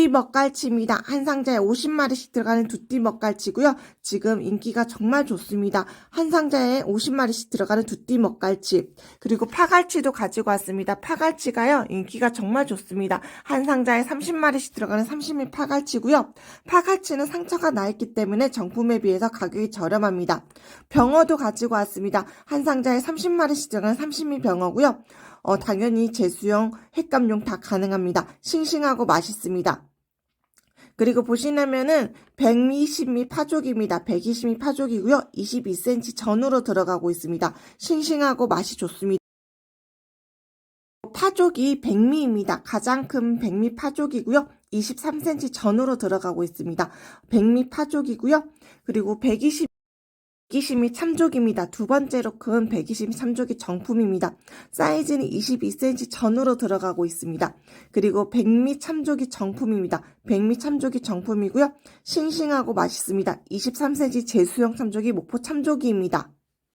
두띠 먹갈치입니다. 한 상자에 50마리씩 들어가는 두띠 먹갈치고요. 지금 인기가 정말 좋습니다. 한 상자에 50마리씩 들어가는 두띠 먹갈치. 그리고 파갈치도 가지고 왔습니다. 파갈치가요. 인기가 정말 좋습니다. 한 상자에 30마리씩 들어가는 30일 파갈치고요. 파갈치는 상처가 나 있기 때문에 정품에 비해서 가격이 저렴합니다. 병어도 가지고 왔습니다. 한 상자에 30마리씩 들어가는 30일 병어고요. 어, 당연히 제수용, 횟감용 다 가능합니다. 싱싱하고 맛있습니다. 그리고 보시면은 120미 파족입니다. 120미 파족이고요. 22cm 전으로 들어가고 있습니다. 싱싱하고 맛이 좋습니다. 파족이 100미입니다. 가장 큰 100미 파족이고요. 23cm 전으로 들어가고 있습니다. 100미 파족이고요. 그리고 120 120미 참족입니다. 두 번째로 큰 120미 참족이 정품입니다. 사이즈는 22cm 전으로 들어가고 있습니다. 그리고 100미 참족이 정품입니다. 100미 참족이 정품이고요. 싱싱하고 맛있습니다. 23cm 제수형 참족이 목포 참족이입니다.